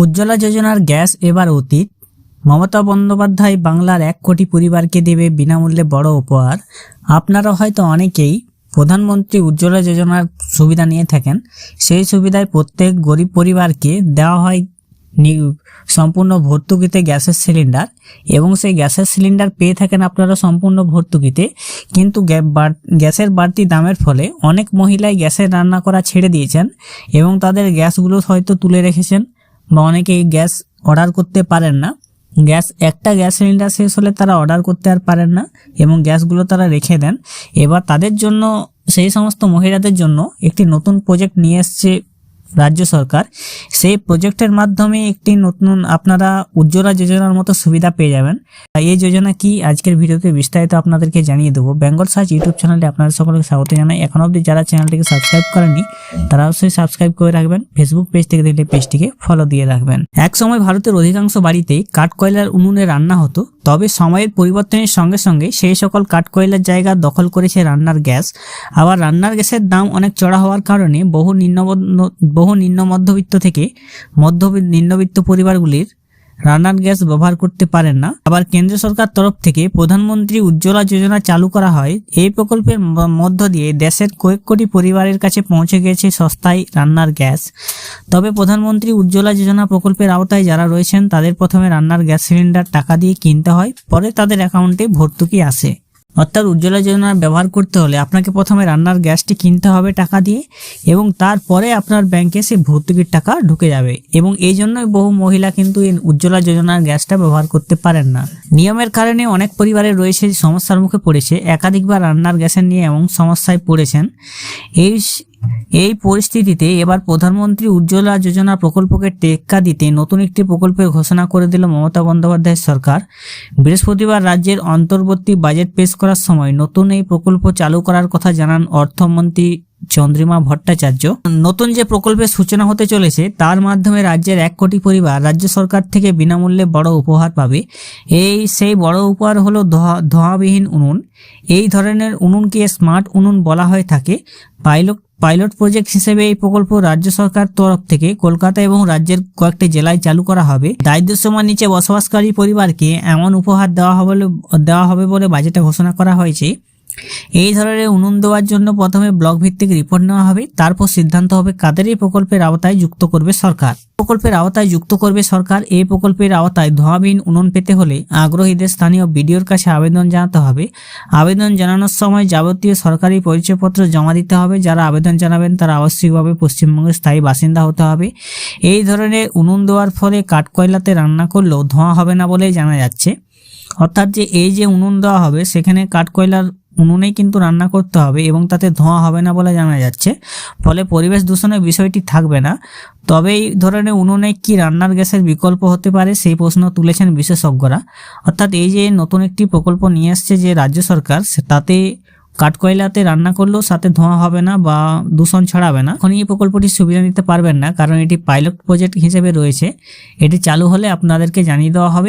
উজ্জ্বলা যোজনার গ্যাস এবার অতীত। মমতা বন্দ্যোপাধ্যায় বাংলার এক কোটি পরিবারকে দেবে বিনামূল্যে বড় উপহার। আপনারা হয়তো অনেকেই প্রধানমন্ত্রী উজ্জ্বলা যোজনার সুবিধা নিয়ে থাকেন। সেই সুবিধায় প্রত্যেক গরিব পরিবারকে দেওয়া হয় সম্পূর্ণ ভর্তুকিতে গ্যাসের সিলিন্ডার এবং সেই গ্যাসের সিলিন্ডার পেয়ে থাকেন আপনারা সম্পূর্ণ ভর্তুকিতে। কিন্তু গ্যাসের বাড়তি দামের ফলে অনেক মহিলাই গ্যাসের রান্না করা ছেড়ে দিয়েছেন এবং তাদের গ্যাসগুলো হয়তো তুলে রেখেছেন। বা অনেকেই গ্যাস অর্ডার করতে পারেন না। গ্যাস, একটা গ্যাস সিলিন্ডার শেষ হলে তারা অর্ডার করতে আর পারেন না এবং গ্যাসগুলো তারা রেখে দেন। এবার তাদের জন্য, সেই সমস্ত মহিলাদের জন্য একটি নতুন প্রজেক্ট নিয়ে এসছে রাজ্য সরকার, সেই প্রজেক্টের মাধ্যমে একটি নতুন আপনারা উজ্জ্বলা যোজনার মতো সুবিধা পেয়ে যাবেন। এই যোজনা কি, আজকের ভিডিওতে বিস্তারিত আপনাদেরকে জানিয়ে দেবো। বেঙ্গল সার্চ ইউটিউব চ্যানেলে আপনাদের সকলকে স্বাগত জানাই। এখন অবধি যারা চ্যানেলটিকে সাবস্ক্রাইব করেনি তারা অবশ্যই সাবস্ক্রাইব করে রাখবেন। ফেসবুক পেজ থেকে দেখলে পেজটিকে ফলো দিয়ে রাখবেন। এক সময় ভারতের অধিকাংশ বাড়িতেই কাঠ কয়লার উনুনে রান্না হতো। তবে সময়ের পরিবর্তনের সঙ্গে সঙ্গে সেই সকল কাঠকয়লার জায়গা দখল করেছে রান্নার গ্যাস। আবার রান্নার গ্যাসের দাম অনেক চড়া হওয়ার কারণে বহু নিম্ন বহু নিম্ন মধ্যবিত্ত থেকে মধ্যবিত্ত নিম্নবিত্ত পরিবারগুলির রান্নার গ্যাস ব্যবহার করতে পারেন না। আবার কেন্দ্র সরকার তরফ থেকে প্রধানমন্ত্রী উজ্জ্বলা যোজনা চালু করা হয়। এই প্রকল্পের মধ্য দিয়ে দেশের কয়েক কোটি পরিবারের কাছে পৌঁছে গেছে সস্তায় রান্নার গ্যাস। তবে প্রধানমন্ত্রী উজ্জ্বলা যোজনা প্রকল্পের আওতায় যারা রয়েছেন, তাদের প্রথমে রান্নার গ্যাস সিলিন্ডার টাকা দিয়ে কিনতে হয়, পরে তাদের অ্যাকাউন্টে ভর্তুকি আসে। অর্থাৎ উজ্জ্বলা যোজনা ব্যবহার করতে হলে আপনাকে প্রথমে রান্নার গ্যাসটি কিনতে হবে টাকা দিয়ে এবং তারপরে আপনার ব্যাংকে সে ভর্তুকির টাকা ঢুকে যাবে। এবং এই জন্যই বহু মহিলা কিন্তু এই উজ্জ্বলা যোজনার গ্যাসটা ব্যবহার করতে পারেন না। নিয়মের কারণে অনেক পরিবারে রয়েছে সমস্যার মুখে পড়েছে। একাধিকবার রান্নার গ্যাসের নিয়ে এমন সমস্যায় পড়েছেন। এই এই পরিস্থিতিতে এবার প্রধানমন্ত্রী উজ্জ্বলা যোজনা প্রকল্পকে টেক্কা দিতে নতুন একটি প্রকল্পের ঘোষণা করে দিল মমতা বন্দ্যোপাধ্যায়ের সরকার। বৃহস্পতিবার রাজ্যের অন্তর্বর্তী বাজেট পেশ করার সময় নতুন এই প্রকল্প চালু করার কথা জানান অর্থমন্ত্রী চন্দ্রিমা ভট্টাচার্য। নতুন যে প্রকল্পের সূচনা হতে চলেছে, তার মাধ্যমে রাজ্যের এক কোটি পরিবার রাজ্য সরকার থেকে বিনামূল্যে বড় উপহার পাবে। এই সেই বড় উপহার হলো ধোঁয়া, ধোঁয়াবিহীন উনুন। এই ধরনের উনুনকে স্মার্ট উনুন বলা হয়ে থাকে। পাইলট পাইলট প্রজেক্ট হিসেবে এই প্রকল্প রাজ্য সরকার তরফ থেকে কলকাতা এবং রাজ্যের কয়েকটি জেলায় চালু করা হবে। দারিদ্র সীমার নিচে বসবাসকারী পরিবারকে এমন উপহার দেওয়া হবে দেওয়া হবে বলে বাজেটে ঘোষণা করা হয়েছে। এই ধরনের উনুন দেওয়ার জন্য প্রথমে ব্লক ভিত্তিক রিপোর্ট নেওয়া হবে। তারপর সিদ্ধান্ত হবে কাদের এই প্রকল্পের আওতায় যুক্ত করবে সরকার। প্রকল্পের আওতায় যুক্ত করবে সরকার, এই প্রকল্পের আওতায় ধোঁয়াবিহীন উনুন পেতে হলে আগ্রহীদের স্থানীয় বিডিওর কাছে আবেদন জানাতে হবে। আবেদন জানানোর সময় যাবতীয় সরকারি পরিচয়পত্র জমা দিতে হবে। যারা আবেদন জানাবেন তারা আবশ্যিকভাবে পশ্চিমবঙ্গের স্থায়ী বাসিন্দা হতে হবে। এই ধরনের উনুন দেওয়ার ফলে কাঠকয়লাতে রান্না করলেও ধোঁয়া হবে না বলেই জানা যাচ্ছে। অর্থাৎ যে এই যে উনুন দেওয়া হবে, সেখানে কাঠকয়লার উনুনেই কিন্তু রান্না করতে হবে এবং তাতে ধোঁয়া হবে না বলে জানা যাচ্ছে। ফলে পরিবেশ দূষণের বিষয়টি থাকবে না। তবে এই ধরনের উনুনে কি রান্নার গ্যাসের বিকল্প হতে পারে সেই প্রশ্ন তুলেছেন বিশেষজ্ঞরা। অর্থাৎ এই যে নতুন একটি প্রকল্প নিয়ে আসছে যে রাজ্য সরকার তাতে কাঠকয়লাতে রান্না করলেও সাথে ধোঁয়া হবে না বা দূষণ ছড়াবে না। এখন এই প্রকল্পটি সুবিধা নিতে পারবেন না, কারণ এটি পাইলট প্রজেক্ট হিসেবে রয়েছে। এটি চালু হলে আপনাদেরকে জানিয়ে দেওয়া হবে।